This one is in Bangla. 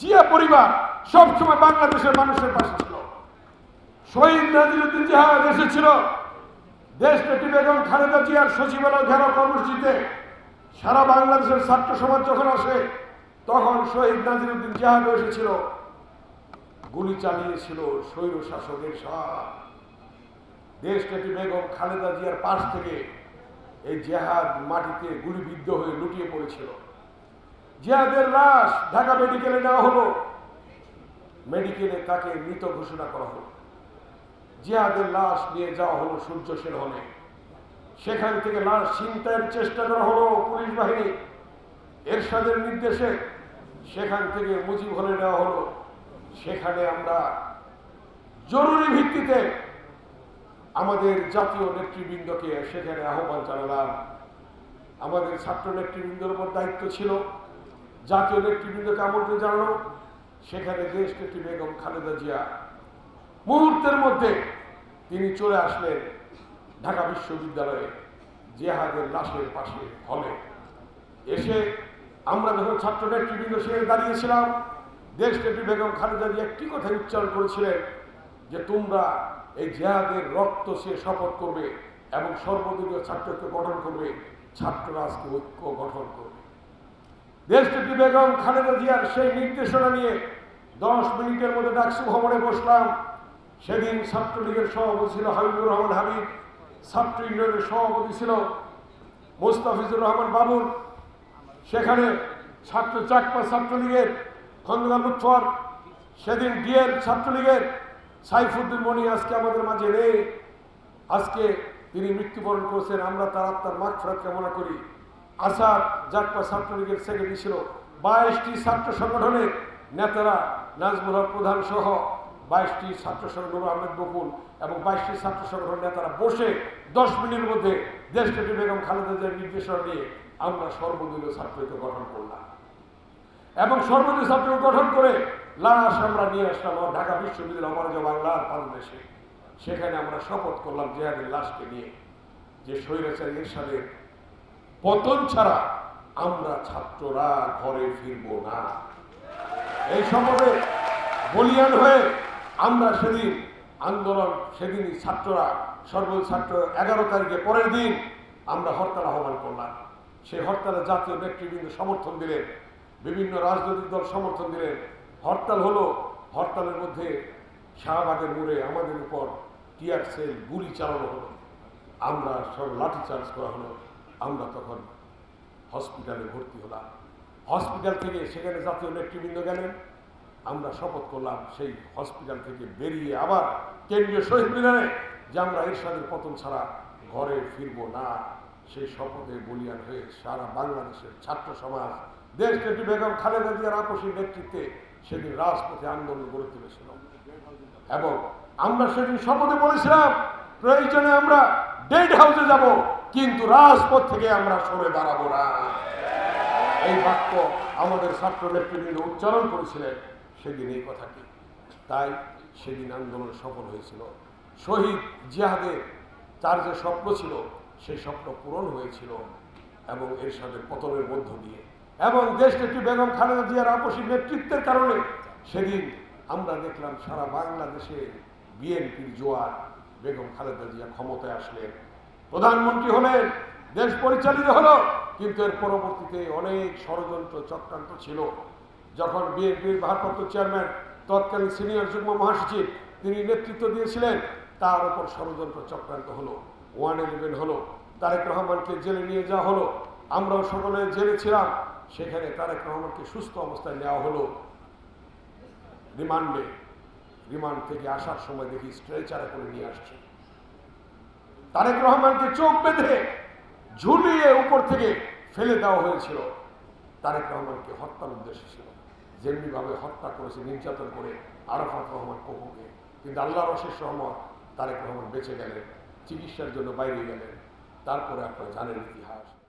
জিয়া পরিবার সবসময় বাংলাদেশের মানুষের পাশে ছিল। শহীদ নাজিরুদ্দিন জাহাজ এসেছিল। দেশ নেত্রী বেগম খালেদা জিয়ার সচিবালয় ঘেরাও কর্মসূচিতে সারা বাংলাদেশের ছাত্র সমাজ যখন আসে, তখন শহীদ নাজিরুদ্দিন জাহাজ এসেছিল। গুলি চালিয়েছিল স্বৈর শাসকের শাহ দেশ নেত্রী বেগম খালেদা জিয়ার পাশ থেকে এই জেহাদ মাটিতে গুলিবিদ্ধ হয়ে লুটিয়ে পড়েছিল। জিহাদের লাশ ঢাকা মেডিকেলে নেওয়া হলো। মেডিকেলে তাকে মৃত ঘোষণা করা হলো। জিহাদের লাশ নিয়ে যাওয়া হলো সূর্য সেন হলে সেখান থেকে লাশ ছিনতাইয়ের চেষ্টা করা হলো পুলিশ বাহিনী। এরশাদের নির্দেশে সেখান থেকে মুজিব হলে নেওয়া হলো। সেখানে আমরা জরুরি ভিত্তিতে আমাদের জাতীয় নেতৃবৃন্দকে সেখানে আহ্বান জানালাম। আমাদের ছাত্র নেতৃবৃন্দর উপর দায়িত্ব ছিল। জাতীয় নেতৃবৃন্দকে আমন্ত্রণ জানানো সেখানে দেশ নেত্রী বেগম খালেদা জিয়া মুহূর্তের মধ্যে তিনি চলে আসলেন ঢাকা বিশ্ববিদ্যালয়ে জেহাদের লাশের পাশে হলে। এসে আমরা যখন ছাত্র নেতৃবৃন্দ সেখানে দাঁড়িয়েছিলাম দেশ নেত্রী বেগম খালেদা জিয়া একটি কথা উচ্চারণ করেছিলেন যে, তোমরা এই জেহাদের রক্ত সে শপথ করবে এবং সর্বদলীয় ছাত্রকে গঠন করবে। ছাত্ররা আজকে ঐক্য গঠন করবে। দেশনেত্রী বেগম খালেদা জিয়ার সেই নির্দেশনা নিয়ে দশ মিনিটের মধ্যে ডাকসু ভবনে বসলাম। সেদিন ছাত্রলীগের সভাপতি ছিল হাবিবুর রহমান হাবিব, ছাত্র ইউনিয়নের সভাপতি ছিল মোস্তাফিজুর রহমান বাবুর সেখানে ছাত্র চাকমা ছাত্রলীগের, খন্দকার লুৎফর সেদিন ডিএর ছাত্রলীগের, সাইফুদ্দিন মনি আজকে আমাদের মাঝে নেই। আজকে তিনি মৃত্যুবরণ করছেন, আমরা তার আত্মার মাঠ ফেরত কামনা করি। আসাদ জাকপা ছাত্রলীগের সেক্রেটারি ছিল। বাইশটি ছাত্র সংগঠনের নেতারা নাজমুল হক প্রধান সহ বাইশটি ছাত্র সংগঠন আহমেদ বকুল এবং বাইশটি ছাত্র সংগঠন নেতারা বসে দশ মিনিটের মধ্যে দেশনেত্রী বেগম খালেদা জিয়ার নির্দেশনা নিয়ে আমরা সর্বদলীয় ছাত্রকে গঠন করলাম। এবং সর্বদলীয় ছাত্র গঠন করে লাশ আমরা নিয়ে আসলাম ঢাকা বিশ্ববিদ্যালয় আমার যে বাংলার পাদদেশে সেখানে আমরা শপথ করলাম জেহাদের লাশকে নিয়ে যে স্বৈরাচারী এরশাদের পতন ছাড়া আমরা ছাত্ররা ঘরে ফিরবো না। এই সম্ভবে বলিয়ান হয়ে আমরা সেদিন আন্দোলন, সেদিনই ছাত্ররা সর্ব ছাত্র এগারো তারিখে পরের দিন আমরা হরতাল আহ্বান করলাম। সেই হরতালে জাতীয় নেতৃবৃন্দ সমর্থন দিলেন, বিভিন্ন রাজনৈতিক দল সমর্থন দিলেন। হরতাল হলো, হরতালের মধ্যে শাহবাগের মোড়ে আমাদের উপর টিয়ার সেল গুলি চালানো হলো। আমরা সব লাঠি চার্জ করা হলো। আমরা তখন হসপিটালে ভর্তি হলাম। হসপিটাল থেকে সেখানে জাতীয় নেতৃবৃন্দ গেলেন। আমরা শপথ করলাম, সেই হসপিটাল থেকে বেরিয়ে আবার কেন্দ্রীয় শহীদ মিনারে, যে আমরা এরশাদের পতন ছাড়া ঘরে ফিরবো না। সেই শপথে বলিয়ান হয়ে সারা বাংলাদেশের ছাত্র সমাজ, দেশ নেত্রী বেগম খালেদা জিয়ার আপসী নেতৃত্বে সেদিন রাজপথে আন্দোলন গড়ে তুলেছিল। এবং আমরা সেদিন শপথে বলেছিলাম, প্রয়োজনে আমরা ডেড হাউসে যাব। কিন্তু রাজপথ থেকে আমরা সরে দাঁড়াবো না। এই বাক্য আমাদের ছাত্র নেতৃবৃন্দ উচ্চারণ করেছিলেন, সেদিন এই কথাটি। তাই সেদিন আন্দোলন সফল হয়েছিল। শহীদ জিহাদের তার যে স্বপ্ন ছিল, সেই স্বপ্ন পূরণ হয়েছিল এবং এর সাথে পতনের মধ্য দিয়ে। এবং দেশ নেত্রী বেগম খালেদা জিয়ার আপসী নেতৃত্বের কারণে সেদিন আমরা দেখলাম সারা বাংলাদেশে বিএনপির জোয়ার বেগম খালেদা জিয়া ক্ষমতায় আসলেন। প্রধানমন্ত্রী হলেন, দেশ পরিচালিত হলো, কিন্তু এর পরবর্তীতে অনেক ষড়যন্ত্র, চক্রান্ত ছিল। যখন বিএনপির ভারপ্রাপ্ত চেয়ারম্যান, তৎকালীন সিনিয়র যুগ্ম মহাসচিব, তিনি নেতৃত্ব দিয়েছিলেন, তার উপর ষড়যন্ত্র, চক্রান্ত হলো, ওয়ান ইলেভেন হলো, তারেক রহমানকে জেলে নিয়ে যাওয়া হলো, আমরাও সকলে জেলে ছিলাম সেখানে তারেক রহমানকে সুস্থ অবস্থায় নেওয়া হলো। রিমান্ডে, রিমান্ড থেকে আসার সময় দেখি স্ট্রেচারে করে নিয়ে আসছে। তারেক রহমানকে চোখ বেঁধে ঝুলিয়ে উপর থেকে ফেলে দেওয়া হয়েছিল। তারেক রহমানকে হত্যার উদ্দেশ্য ছিল। যেমনিভাবে হত্যা করেছে নির্যাতন করে আরাফাত রহমান কপুকে কিন্তু আল্লাহর অশেষ রহমত, তারেক রহমান বেঁচে গেলেন, চিকিৎসার জন্য বাইরে গেলেন। তারপরে আপনারা জানেন ইতিহাস।